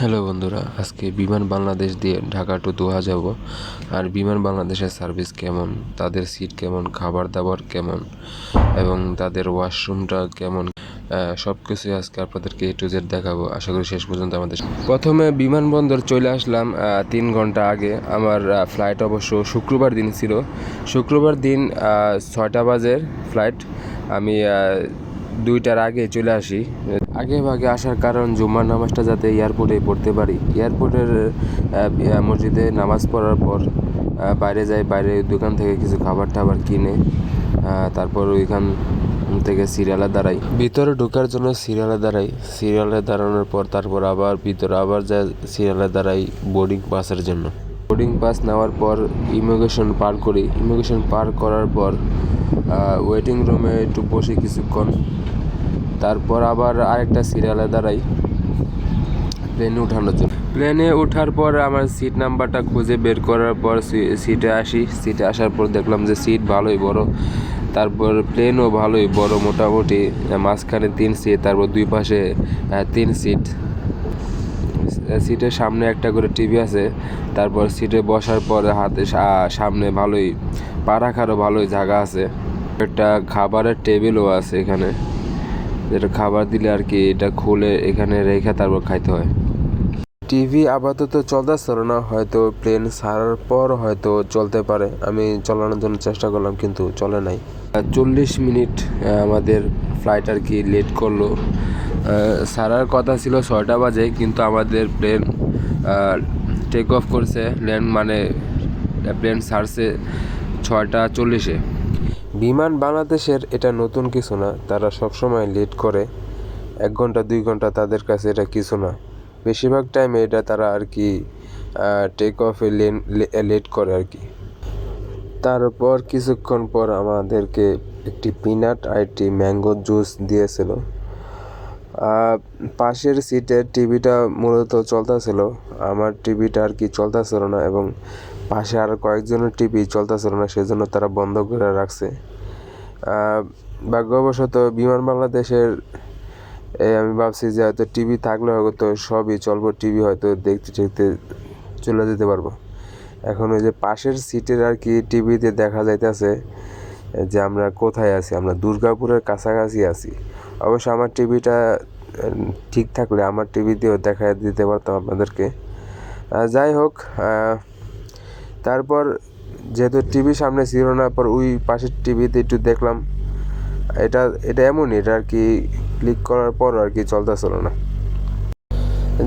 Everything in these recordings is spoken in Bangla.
হ্যালো বন্ধুরা, আজকে বিমান বাংলাদেশ দিয়ে ঢাকা টু দোহা যাব। আর বিমান বাংলাদেশের সার্ভিস কেমন? তাদের সিট কেমন? খাবার দাবার কেমন? এবং তাদের ওয়াশরুমটা কেমন? সব কিছুই আজকে আপনাদেরকে এ টু জেড দেখাবো। আশা করি শেষ পর্যন্ত আমাদের প্রথমে বিমানবন্দর চলে আসলাম তিন ঘণ্টা আগে। আমার ফ্লাইট অবশ্য শুক্রবার দিন ছিল। শুক্রবার দিন ছয়টা বাজের ফ্লাইট আমি দুইটার আগে চলে আসি। আগে ভাগে আসার কারণ জুম্মার নামাজটা যাতে এয়ারপোর্টে পড়তে পারি। এয়ারপোর্টের মসজিদে নামাজ পড়ার পর বাইরে যাই, বাইরে দোকান থেকে কিছু খাবার টাবার কিনে তারপর ওইখান থেকে সিরিয়ালে দাঁড়াই। ভিতরে ঢোকার জন্য সিরিয়ালে দাঁড়াই। সিরিয়ালে দাঁড়ানোর পর তারপর আবার, ভিতরে আবার যায় সিরিয়ালে দাঁড়াই বোর্ডিং পাসের জন্য। বোর্ডিং পাস নেওয়ার পর ইমিগ্রেশন পার করি। ইমিগ্রেশন পার করার পর ওয়েটিং রুমে একটু বসে কিছুক্ষণ। তারপর আবার আরেকটা সিরিয়ালে দাঁড়াই। প্লেনে উঠানোর জন্য। প্লেনে ওঠার পর আমার সিট নাম্বারটা খুঁজে বের করার পর সিটে আসি। সিটে আসার পর দেখলাম যে সিট ভালোই বড়। তারপর প্লেনও ভালোই বড় মোটামুটি। মাঝখানে তিন সিট তারপর দুই পাশে তিন সিট সিটের সামনে একটা করে টিভি আছে। তারপর সিটে বসার পর হাতে সামনে ভালোই, পা রাখারও ভালোই জায়গা আছে। একটা খাবারের টেবিলও আছে এখানে। যেটা খাবার দিলে আর কি এটা খুলে এখানে রেখে তারপর খাইতে হয়। টিভি আপাতত চলতেছিল না, হয়তো প্লেন ছাড়ার পর হয়তো চলতে পারে। আমি চলানোর জন্য চেষ্টা করলাম, কিন্তু চলে নাই। চল্লিশ মিনিট আমাদের ফ্লাইট আর কি লেট করল। ছাড়ার কথা ছিল ছয়টা বাজে, কিন্তু আমাদের প্লেন টেক অফ করছে। ল্যান্ড মানে প্লেন ছাড়ছে ছয়টা চল্লিশে। বিমান বাংলাদেশের এটা নতুন কিছু না, তারা সবসময় লেট করে। এক ঘণ্টা, দুই ঘণ্টা তাদের কাছে এটা কিছু না। বেশিরভাগ টাইমে এটা তারা আর কি টেক অফে লেন লেট করে আর কি। তারপর কিছুক্ষণ পর আমাদেরকে একটি পিনাট আর একটি ম্যাঙ্গো জুস দিয়েছিল। পাশের সিটের টিভিটা মূলত চলতেছিল। আমার টিভিটা আর কি চলতেছিল না এবং পাশে আর কয়েকজনের টিভি চলতেছিল না, সেজন্য তারা বন্ধ করে রাখছে। ভাগ্যবশত বিমান বাংলাদেশের আমি ভাবছি যে হয়তো টিভি থাকলে হয়তো সবই চলবো, টিভি হয়তো দেখতে দেখতে চলে যেতে পারব। এখন ওই যে পাশের সিটের আর কি টিভিতে দেখা যাইতেছে যে আমরা কোথায় আছি, আমরা দুর্গাপুরের কাছাকাছি আছি। অবশ্য আমার টিভিটা ঠিক থাকলে আমার টিভিতেও দেখা দিতে পারতাম আপনাদেরকে। যাই হোক তারপর যেহেতু টিভি সামনে ছিল না পর ওই পাশের টিভিতে একটু দেখলাম। এটা এটা এমনই, এটা আর কি ক্লিক করার পর আর কি চলতেছিল না।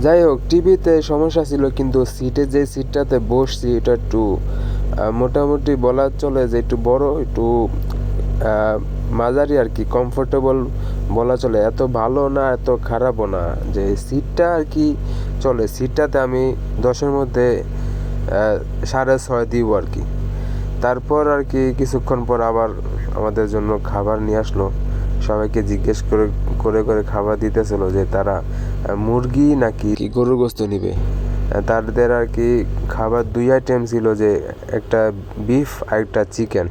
যাই হোক, টিভিতে সমস্যা ছিল, কিন্তু সিটে যে সিটটাতে বসছি, এটা একটু মোটামুটি বলা চলে যে একটু বড়, একটু মাঝারি আর কি কমফোর্টেবল বলা চলে এত ভালো না এত খারাপও না। যে সিটটা আর কি চলে সিটটাতে আমি দশের মধ্যে সাড়ে ছয় দিব আর কি। তারপর আর কি কিছুক্ষণ পর আবার আমাদের জন্য খাবার নিয়ে আসলো। সবাইকে জিজ্ঞেস করে করে করে খাবার দিতেছিল যে তারা মুরগি নাকি গরুর গোস্ত নিবে? তাদের আর কি খাবার দুই আইটেম ছিল যে একটা বিফ আর একটা চিকেন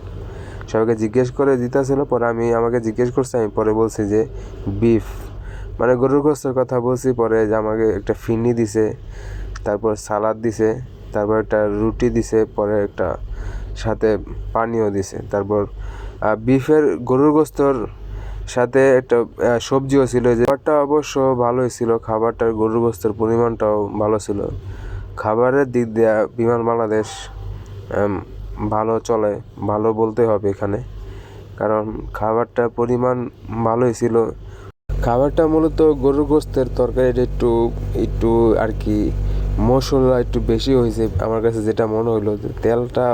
সবাইকে জিজ্ঞেস করে দিতেছিল, পরে আমি আমাকে জিজ্ঞেস করছি, আমি পরে বলছি যে বিফ মানে গরুর গোস্তের কথা বলছি, পরে যে আমাকে একটা ফিনি দিছে, তারপর সালাদ দিছে, তারপর একটা রুটি দিছে, পরে একটা সাথে পানিও দিছে, তারপর বিফের গরুর গোস্তর সাথে একটা সবজিও ছিল যে খাবারটা অবশ্য ভালোই ছিল, খাবারটার গরুর গোস্তের পরিমাণটাও ভালো ছিল। খাবারের দিক দিয়ে বিমান বাংলাদেশ ভালো চলে, ভালো বলতে হবে এখানে। কারণ খাবারটা পরিমাণ ভালোই ছিল। খাবারটা মূলত গরুর গোস্তের তরকারিটা একটু একটু আর কি মশলা একটু বেশি হয়েছে আমার কাছে যেটা মনে হইল যে তেলটা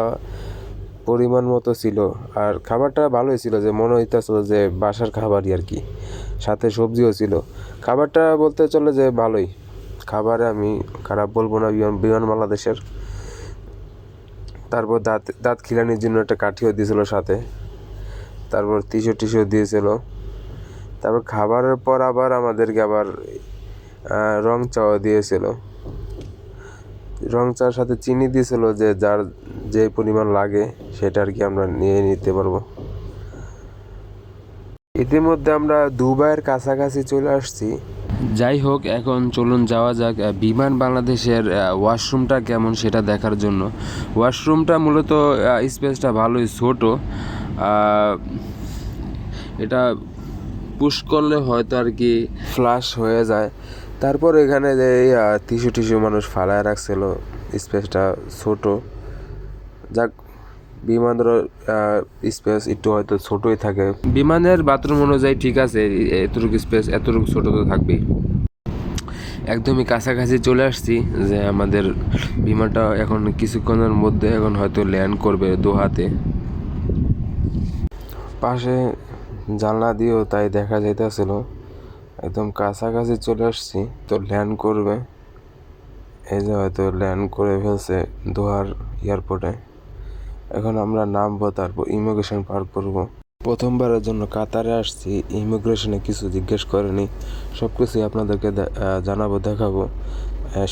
পরিমাণ মতো ছিল। আর খাবারটা ভালোই ছিল যে মনে হইতেছিল যে বাসার খাবারই আর কি, সাথে সবজিও ছিল। খাবারটা বলতে চলে যে ভালোই। খাবারে আমি খারাপ বলব না, বিমান বিমান বাংলাদেশের। তারপর দাঁত দাঁত খিলানির জন্য একটা কাঠিও দিয়েছিল সাথে। তারপর টিস্যু টিস্যু দিয়েছিল। তারপর খাবারের পর আবার আমাদেরকে আবার রং চাও দিয়েছিল। রং চার সাথে চিনি দিয়েছিল যে যার যে পরিমাণ লাগে সেটা আর কি আমরা নিয়ে নিতে পারব। ইতিমধ্যে আমরা দুবাইয়ের কাছাকাছি চলে আসছি। যাই হোক, এখন চলুন যাওয়া যাক বিমান বাংলাদেশের ওয়াশরুমটা কেমন সেটা দেখার জন্য। ওয়াশরুমটা মূলত স্পেসটা ভালোই ছোট। এটা পুশ করলে হয়তো আর কি ফ্লাশ হয়ে যায়। তারপর এখানে যে টিস্যু টিস্যু মানুষ ফালায় রাখছিল, স্পেসটা ছোট। যাক বিমানের স্পেস একটু হয়তো ছোটই থাকে। বিমানের বাথরুম অনুযায়ী ঠিক আছে এতটুকু স্পেস এতটুকু ছোট তো থাকবেই। একদমই কাছাকাছি চলে আসছি যে আমাদের বিমানটা এখন কিছুক্ষণের মধ্যে এখন হয়তো ল্যান্ড করবে দোহাতে। পাশে জানলা দিয়েও তাই দেখা যাইতেছিল। একদম কাছাকাছি চলে আসছি, তো ল্যান্ড করবে। এই যে হয়তো ল্যান্ড করে ফেলছে দোহার এয়ারপোর্টে এখন আমরা নামবো, তারপর ইমিগ্রেশন পার করব। প্রথমবারের জন্য কাতারে আসছি ইমিগ্রেশনে কিছু জিজ্ঞেস করেনি। সব কিছুই আপনাদেরকে জানাব, দেখাবো।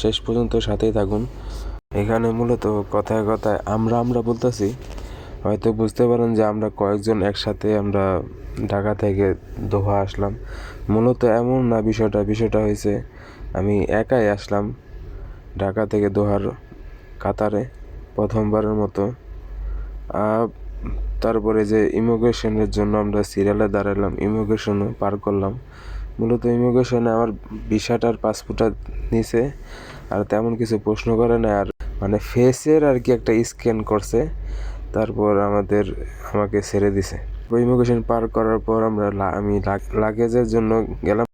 শেষ পর্যন্ত সাথেই থাকুন। এখানে মূলত কথায় কথায় আমরা আমরা বলতেছি। হয়তো বুঝতে পারেন যে আমরা কয়েকজন একসাথে আমরা ঢাকা থেকে দোহা আসলাম। মূলত এমন না, বিষয়টা বিষয়টা হয়েছে, আমি একাই আসলাম ঢাকা থেকে দোহার কাতারে প্রথমবারের মতো। তারপরে যে ইমিগ্রেশনের জন্য আমরা সিরিয়ালে দাঁড়ালাম, ইমিগ্রেশনও পার করলাম। মূলত ইমিগ্রেশনে আমার ভিসাটার পাসপোর্টটা নিছে, আর তেমন কিছু প্রশ্ন করে না আর মানে ফেসের আর কি একটা স্ক্যান করছে, তারপর আমাদের, আমাকে ছেড়ে দিছে। ইমিগ্রেশন পার করার পর আমরা আমি লাগেজের জন্য গেলাম।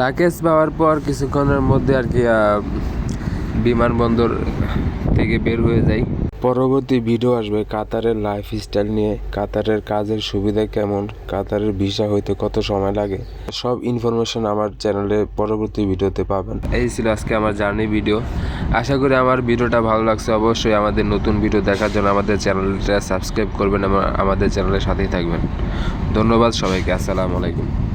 লাগেজ পাওয়ার পর কিছুক্ষণের মধ্যে আর কি বিমানবন্দর থেকে বের হয়ে যাই। পরবর্তী ভিডিও আসবে কাতারের লাইফ স্টাইল নিয়ে। কাতারের কাজের সুবিধা কেমন? কাতারের ভিসা হইতে কত সময় লাগে? সব ইনফরমেশন আমার চ্যানেলে পরবর্তী ভিডিওতে পাবেন। এই ছিল আজকে আমার জার্নি ভিডিও আশা করি আমার ভিডিওটা ভালো লাগছে। অবশ্যই আমাদের নতুন ভিডিও দেখার জন্য আমাদের চ্যানেলটা সাবস্ক্রাইব করবেন এবং আমাদের চ্যানেলের সাথেই থাকবেন। ধন্যবাদ সবাইকে। আসসালামু আলাইকুম।